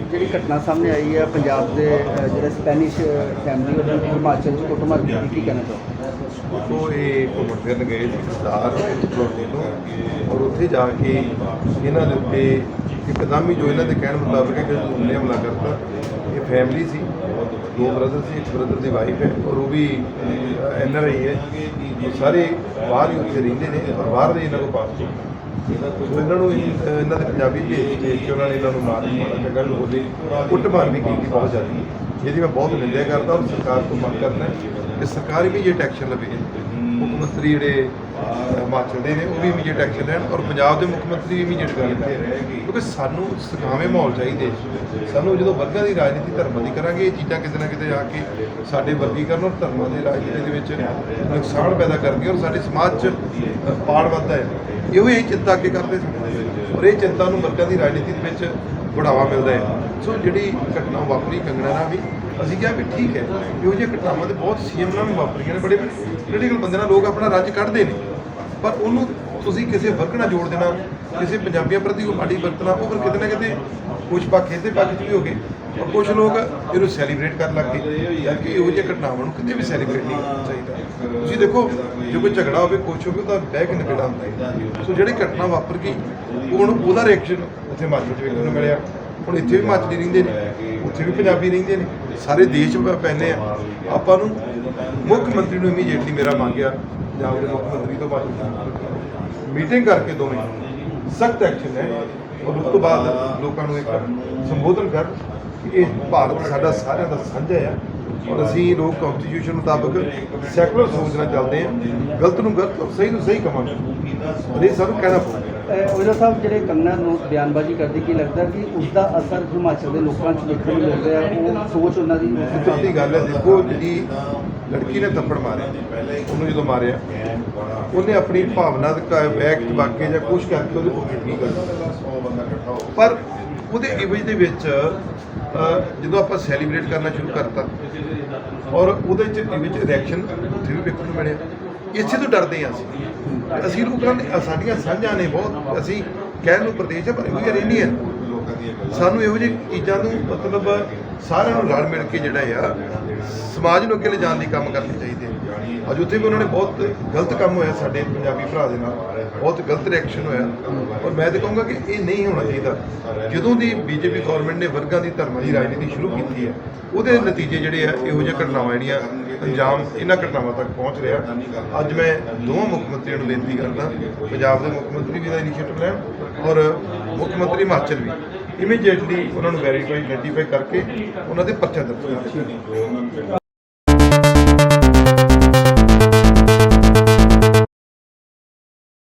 ਜਿਹੜੀ ਘਟਨਾ ਸਾਹਮਣੇ ਆਈ ਹੈ ਪੰਜਾਬ ਦੇ ਅਹ, ਜਿਹੜੇ ਸਪੈਨਿਸ਼ ਫੈਮਿਲੀ ਉਹਨਾਂ ਨੇ ਹਿਮਾਚਲ ਚ ਕੁੱਟਮਾਰ ਕੀਤੀ ਕੀ ਕਹਿਣਾ ਚਾਹੋ ਉਹ ਇਹ ਘੁੰਮਣ ਫਿਰਨ ਗਏ ਸੀ ਸਰਦਾਰ ਚੋਟੀ ਨੂੰ ਔਰ ਉੱਥੇ ਜਾ ਕੇ ਇਹਨਾਂ ਦੇ ਉੱਤੇ ਇੱਕਦਮ ਹੀ ਜੋ ਇਹਨਾਂ ਦੇ ਕਹਿਣ ਮੁਤਾਬਕ ਇੱਕ ਹਮਲੇ ਹਮਲਾ ਕਰਤਾ। ਇਹ ਫੈਮਿਲੀ ਸੀ ਦੋ ਬ੍ਰਦਰ ਸੀ ਇੱਕ ਬ੍ਰਦਰ ਦੀ ਵਾਈਫ ਹੈ ਔਰ ਉਹ ਵੀ ਐਨ ਆਰ ਆਈ ਹੈ। ਸਾਰੇ ਬਾਹਰ ਹੀ ਉੱਥੇ ਰਹਿੰਦੇ ਨੇ ਔਰ ਬਾਹਰ ਦੇ ਇਹਨਾਂ ਕੋਲ ਪਾਸਪੋਰਟ ਇਹਨਾਂ ਨੂੰ ਇਹਨਾਂ ਦੇ ਪੰਜਾਬੀ ਭੇਜ ਭੇਜ ਕੇ ਉਹਨਾਂ ਨੇ ਇਹਨਾਂ ਨੂੰ ਮਾਰ ਮਾਰਾ ਚੰਗਾ ਨੂੰ ਕੁੱਟਮਾਰ ਵੀ ਕੀਤੀ ਬਹੁਤ ਜ਼ਿਆਦਾ। ਜਿਹਦੀ ਮੈਂ ਬਹੁਤ ਨਿੰਦਿਆ ਕਰਦਾ ਔਰ ਸਰਕਾਰ ਤੋਂ ਮੰਗ ਕਰਦਾ ਕਿ ਸਰਕਾਰ ਵੀ ਇਮੀਡੀਏਟ ਟੈਕਸ਼ਨ ਲਵੇ ਮੁੱਖ ਮੰਤਰੀ ਜਿਹੜੇ ਹਿਮਾਚਲ ਦੇ ਨੇ, ਉਹ ਵੀ ਇਮੀਡੀਏਟ ਐਕਸ਼ਨ ਲੈਣ ਔਰ ਪੰਜਾਬ ਦੇ ਮੁੱਖ ਮੰਤਰੀ ਵੀ ਇਮੀਡੀਏਟ ਗੱਲ ਕਰਨ ਕਿਉਂਕਿ ਸਾਨੂੰ ਸਖਾਵੇਂ ਮਾਹੌਲ ਚਾਹੀਦੇ। ਸਾਨੂੰ ਜਦੋਂ ਵਰਗਾਂ ਦੀ ਰਾਜਨੀਤੀ ਧਰਮਾਂ ਦੀ ਕਰਾਂਗੇ, ਇਹ ਚੀਜ਼ਾਂ ਕਿਤੇ ਨਾ ਕਿਤੇ ਜਾ ਕੇ ਸਾਡੇ ਵਰਗੀਕਰਨ ਔਰ ਧਰਮਾਂ ਦੀ ਰਾਜਨੀਤੀ ਦੇ ਵਿੱਚ ਨੁਕਸਾਨ ਪੈਦਾ ਕਰਦੀਆਂ ਔਰ ਸਾਡੇ ਸਮਾਜ 'ਚ ਪਾੜ ਵੱਧਦਾ ਹੈ। ਇਹੋ ਹੀ ਚਿੰਤਾ ਅੱਗੇ ਕਰਦੇ ਸੀ। ਔਰ ਇਹ ਚਿੰਤਾ ਨੂੰ ਵਰਗਾਂ ਦੀ ਰਾਜਨੀਤੀ ਦੇ ਵਿੱਚ ਬੜਾਵਾ ਮਿਲਦਾ ਹੈ। ਸੋ ਜਿਹੜੀ ਘਟਨਾ ਵਾਪਰੀ ਕੰਗਣਾ ਨਾਲ ਵੀ, ਅਸੀਂ ਕਿਹਾ ਵੀ ਠੀਕ ਹੈ। ਇਹੋ ਜਿਹੀਆਂ ਘਟਨਾਵਾਂ ਤੇ ਬਹੁਤ ਸੀਐਮ ਨਾਲ ਵੀ ਵਾਪਰੀਆਂ ਨੇ। ਬੜੇ ਪੋਲੀਟੀਕਲ ਬੰਦੇ ਨਾਲ ਲੋਕ ਆਪਣਾ ਰੱਜ ਕੱਢਦੇ ਨੇ। ਪਰ ਉਹਨੂੰ ਤੁਸੀਂ ਕਿਸੇ ਵਰਗ ਨਾਲ ਜੋੜ ਦੇਣਾ, ਕਿਸੇ ਪੰਜਾਬੀਆਂ ਪ੍ਰਤੀ ਉਹ ਮਾੜੀ ਵਰਤਣਾ ਉਹ ਫਿਰ ਕਿਤੇ ਨਾ ਕਿਤੇ ਕੁਝ ਪੱਖ ਇਹਦੇ ਪੱਖ 'ਚ ਵੀ ਹੋ ਗਏ। ਔਰ ਕੁਝ ਲੋਕ ਇਹਨੂੰ ਸੈਲੀਬ੍ਰੇਟ ਕਰਨ ਲੱਗ ਗਏ। ਯਾਰ ਕਿ ਇਹੋ ਜਿਹੀਆਂ ਘਟਨਾਵਾਂ ਨੂੰ ਕਿਤੇ ਵੀ ਸੈਲੀਬ੍ਰੇਟ ਨਹੀਂ ਕਰਨਾ ਚਾਹੀਦਾ। ਤੁਸੀਂ ਦੇਖੋ, ਜੇ ਕੋਈ ਝਗੜਾ ਹੋਵੇ, ਕੁਛ ਹੋਵੇ ਤਾਂ ਬਹਿ ਕੇ ਨਿਬੇੜਾ ਹੁੰਦਾ ਹੈ। ਸੋ ਜਿਹੜੀ ਘਟਨਾ ਵਾਪਰ ਗਈ ਉਹਨੂੰ ਉਹਦਾ ਰਿਐਕਸ਼ਨ ਉੱਥੇ ਹਿਮਾਚਲ 'ਚ ਵੇਖਣ ਨੂੰ ਮਿਲਿਆ। ਹੁਣ ਇੱਥੇ ਵੀ ਹਿਮਾਚਲੀ ਰਹਿੰਦੇ ਨੇ, ਉੱਥੇ ਵੀ ਪੰਜਾਬੀ ਰਹਿੰਦੇ ਨੇ, ਸਾਰੇ ਦੇਸ਼ ਵਿੱਚ ਆ ਆਪਾਂ ਨੂੰ ਮੁੱਖ ਮੰਤਰੀ ਨੂੰ ਇਮੀਡੀਏਟਲੀ ਮੇਰਾ ਮੰਗਿਆ ਪੰਜਾਬ ਦੇ ਮੁੱਖ ਮੰਤਰੀ ਤੋਂ ਬਾਅਦ। ਮੀਟਿੰਗ ਕਰਕੇ ਦੋਵੇਂ, ਸਖਤ ਐਕਸ਼ਨ ਹੈ। ਔਰ ਉਸ ਤੋਂ ਬਾਅਦ ਲੋਕਾਂ ਨੂੰ ਇੱਕ ਸੰਬੋਧਨ ਕਰ ਕਿ ਇਹ ਭਾਰਤ ਸਾਡਾ ਸਾਰਿਆਂ ਦਾ ਸਾਂਝਾ ਆ। ਔਰ ਅਸੀਂ ਲੋਕ ਕਨਸਟੀਟਿਊਸ਼ਨ ਮੁਤਾਬਕ ਸੈਕੂਲਰ ਸੋਚ ਨਾਲ ਚੱਲਦੇ ਹਾਂ। ਗਲਤ ਨੂੰ ਗਲਤ ਸਹੀ ਨੂੰ ਸਹੀ ਕਵਾਂਗੇ ਔਰ ਇਹ ਸਾਨੂੰ ਕਹਿਣਾ ਪਊਗਾ। ਉਹਦਾ ਸਾਹਿਬ, ਜਿਹੜੇ ਕੰਗਨਾ ਨੂੰ ਬਿਆਨਬਾਜ਼ੀ ਕਰਦੇ, ਕੀ ਲੱਗਦਾ ਕਿ ਉਸ ਦਾ ਅਸਰ ਹਿਮਾਚਲ ਦੇ ਲੋਕਾਂ 'ਚ ਦੇਖਣ ਨੂੰ ਮਿਲ ਰਿਹਾ? ਉਹ ਸੋਚ ਉਹਨਾਂ ਦੀ ਫਿਕਰ ਦੀ ਗੱਲ ਹੈ, ਦੇਖੋ, ਜਿਹੜੀ ਲੜਕੀ ਨੇ ਥੱਪੜ ਮਾਰਿਆ, ਉਹਨੂੰ ਜਦੋਂ ਮਾਰਿਆ, ਉਹਨੇ ਆਪਣੀ ਭਾਵਨਾ ਦਾ ਵੈਕਟ ਵਾਕੇ ਜਾਂ ਕੁਝ ਕਰਕੇ ਉਹਦੇ ਉੱਤੇ ਨਹੀਂ ਕਰਦਾ ਪਰ ਉਹਦੇ ਇਮੇਜ ਦੇ ਵਿੱਚ ਜਦੋਂ ਆਪਾਂ ਸੈਲੀਬ੍ਰੇਟ ਕਰਨਾ ਸ਼ੁਰੂ ਕਰਤਾ, ਔਰ ਉਹਦੇ ਚ ਇਮੇਜ ਰਿਐਕਸ਼ਨ ਉੱਥੇ ਵੀ ਵੇਖਣ ਨੂੰ ਮਿਲਿਆ। ਇਸੇ ਤੋਂ ਡਰਦੇ ਹਾਂ ਅਸੀਂ। ਅਸੀਂ ਲੋਕਾਂ ਨੇ ਸਾਡੀਆਂ ਸਾਂਝਾਂ ਨੇ ਬਹੁਤ ਅਸੀਂ ਕਹਿਣ ਨੂੰ ਪ੍ਰਦੇਸ਼ ਹੈ ਪਰ ਵੀ ਰਹਿੰਦੀ ਹੈ। ਸਾਨੂੰ ਇਹੋ ਜਿਹੀ ਚੀਜ਼ਾਂ ਨੂੰ ਮਤਲਬ ਸਾਰਿਆਂ ਨੂੰ ਰਲ ਮਿਲ ਕੇ ਜਿਹੜਾ ਆ, ਸਮਾਜ ਨੂੰ ਅੱਗੇ ਲਿਜਾਣ ਲਈ ਕੰਮ ਕਰਨੇ ਚਾਹੀਦੇ ਆ। ਅੱਜ ਉੱਥੇ ਵੀ ਉਹਨਾਂ ਨੇ ਬਹੁਤ ਗਲਤ ਕੰਮ ਹੋਇਆ ਸਾਡੇ ਪੰਜਾਬੀ ਭਰਾ ਦੇ ਨਾਲ। ਬਹੁਤ ਗਲਤ ਰਿਐਕਸ਼ਨ ਹੋਇਆ। ਔਰ ਮੈਂ ਤਾਂ ਕਹੂੰਗਾ ਕਿ ਇਹ ਨਹੀਂ ਹੋਣਾ ਚਾਹੀਦਾ। ਜਦੋਂ ਦੀ ਬੀਜੇਪੀ ਗਵਰਨਮੈਂਟ ਨੇ ਵਰਗਾਂ ਦੀ ਧਰਮਾਂ ਦੀ ਰਾਜਨੀਤੀ ਸ਼ੁਰੂ ਕੀਤੀ ਹੈ, ਉਹਦੇ ਨਤੀਜੇ ਜਿਹੜੇ ਆ, ਇਹੋ ਜਿਹੀਆਂ ਘਟਨਾਵਾਂ ਜਿਹੜੀਆਂ ਅੰਜਾਮ ਇਹਨਾਂ ਘਟਨਾਵਾਂ ਤੱਕ ਪਹੁੰਚ ਰਿਹਾ। ਅੱਜ ਮੈਂ ਦੋਵਾਂ ਮੁੱਖ ਮੰਤਰੀਆਂ ਨੂੰ ਬੇਨਤੀ ਕਰਦਾ, ਪੰਜਾਬ ਦੇ ਮੁੱਖ ਮੰਤਰੀ ਵੀ ਦਾ ਇਨੀਸ਼ੀਏਟਿਵ ਲੈਣ ਔਰ ਮੁੱਖ ਮੰਤਰੀ ਹਿਮਾਚਲ ਵੀ। ਇਮੀਡੀਏਟਲੀ ਉਹਨਾਂ ਨੂੰ ਵੈਰੀਫਾਈ ਆਈਡੈਂਟੀਫਾਈ ਕਰਕੇ ਉਹਨਾਂ ਦੇ ਪਰਚਾ ਦਰਜ ਕਰਨ